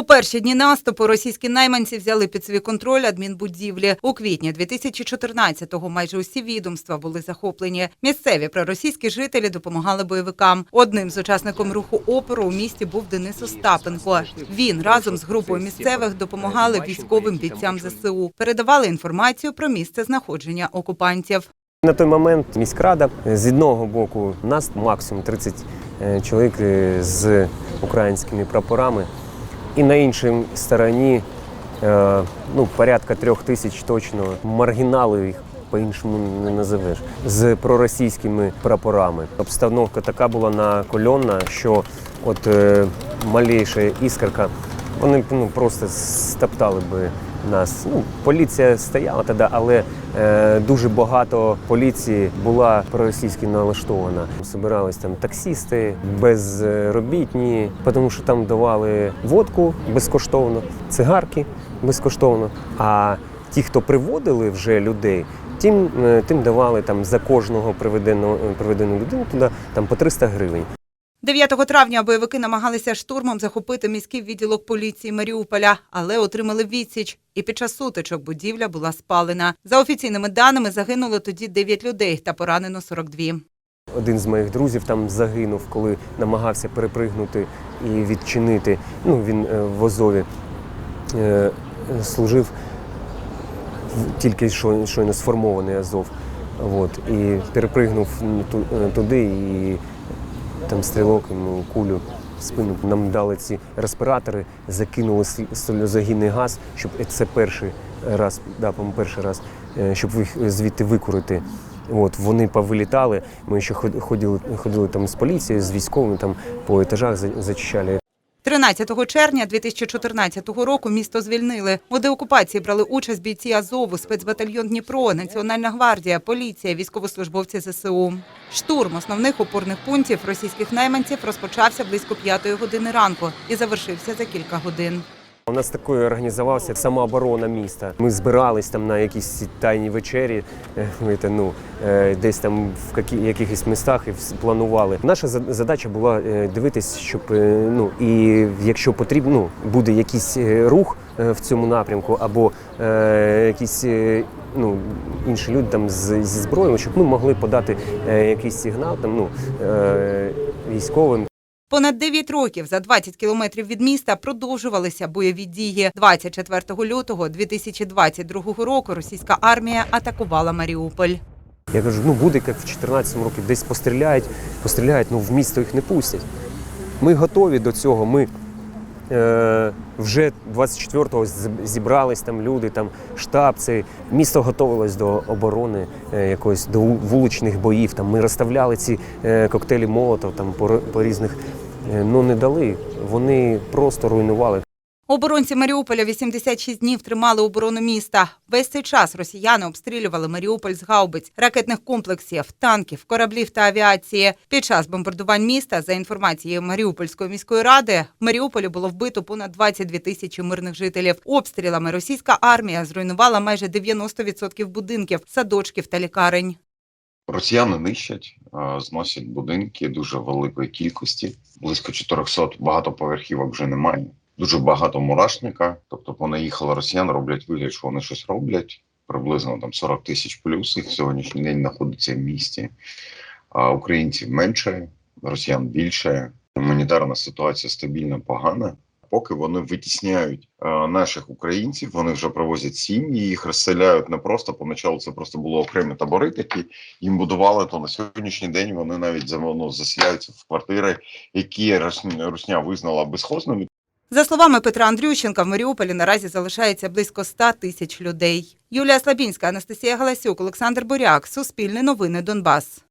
У перші дні наступу російські найманці взяли під свій контроль адмінбудівлі. У квітні 2014-го майже усі відомства були захоплені. Місцеві проросійські жителі допомагали бойовикам. Одним з учасником руху опору у місті був Денис Остапенко. Він разом з групою місцевих допомагали військовим бійцям ЗСУ, передавали інформацію про місце знаходження окупантів. На той момент міськрада з одного боку нас максимум 30 е, чоловік е, з українськими прапорами, і на іншій стороні е, ну, порядка трьох тисяч точно маргінали їх. По-іншому не називеш з проросійськими прапорами. Обстановка така була накольонна, що от е, малейша іскорка, вони ну, просто стоптали би нас. Ну, поліція стояла тоді, але е, дуже багато поліції була проросійськи налаштована. Собирались там таксісти, безробітні, тому що там давали водку безкоштовно, цигарки безкоштовно. А ті, хто приводили вже людей, тим, е, тим давали там за кожного приведеного приведену людину туди там по 300 гривень. 9 травня бойовики намагалися штурмом захопити міський відділок поліції Маріуполя, але отримали відсіч. І під час сутичок будівля була спалена. За офіційними даними загинуло тоді 9 людей та поранено 42. Один з моїх друзів там загинув, коли намагався перепригнути і відчинити. Ну, він е, в Азові е, служив тільки щойно сформований Азов. От, і перепригнув е, туди, і там стрілок йому кулю в спину. Нам дали ці респіратори, закинули сольозагінний газ, щоб це перший раз, да, перший раз, е, щоб їх звідти викурити. От, вони повилітали. Ми ще ходили, ходили там з поліцією, з військовими там по етажах зачищали 13 червня 2014 року місто звільнили. У деокупації брали участь бійці Азову, спецбатальйон Дніпро, Національна гвардія, поліція, військовослужбовці ЗСУ. Штурм основних опорних пунктів російських найманців розпочався близько п'ятої години ранку і завершився за кілька годин. У нас такою організувався самооборона міста. Ми збирались там на якісь тайні вечері, е, ну, е, десь там в якихось містах і планували. Наша задача була е, дивитись, щоб ну і якщо потрібно, ну, буде якийсь рух в цьому напрямку, або е, якісь. Ну, інші люди там з, зі зброєю, щоб ми могли подати якийсь сигнал там, ну, е, військовим, Понад 9 років за 20 кілометрів від міста продовжувалися бойові дії. 24 лютого 2022 року російська армія атакувала Маріуполь. Я кажу, ну буде як в 14 році, десь постріляють, постріляють, ну в місто їх не пустять. Ми готові до цього. Ми е, вже 24-го зібрались там люди, там штаб, цей місто готувалось до оборони е, якоїсь до вуличних боїв. Там ми розставляли ці е, коктейлі молотов там по, по різних. Е, Ну не дали. Вони просто руйнували. Оборонці Маріуполя 86 днів тримали оборону міста. Весь цей час росіяни обстрілювали Маріуполь з гаубиць, ракетних комплексів, танків, кораблів та авіації. Під час бомбардувань міста, за інформацією Маріупольської міської ради, в Маріуполі було вбито понад 22 тисячі мирних жителів. Обстрілами російська армія зруйнувала майже 90% будинків, садочків та лікарень. Росіяни нищать, зносять будинки дуже великої кількості. Близько 400 багатоповерхівок вже немає. Дуже багато мурашника. Тобто понаїхали росіян, роблять вигляд, що вони щось роблять. Приблизно там 40 тисяч плюс їх сьогоднішній день знаходиться в місті. А українців менше, росіян більше. Гуманітарна ситуація стабільно погана. Поки вони витісняють е, наших українців, вони вже привозять сім'ї, їх розселяють не просто. Поначалу це просто були окремі табори, такі їм будували. То на сьогоднішній день вони навіть ну, заселяються в квартири, які Русня визнала безхозними. За словами Петра Андрющенка, в Маріуполі наразі залишається близько 100 тисяч людей. Юлія Слабінська, Анастасія Галасюк, Олександр Буряк. Суспільне новини Донбас.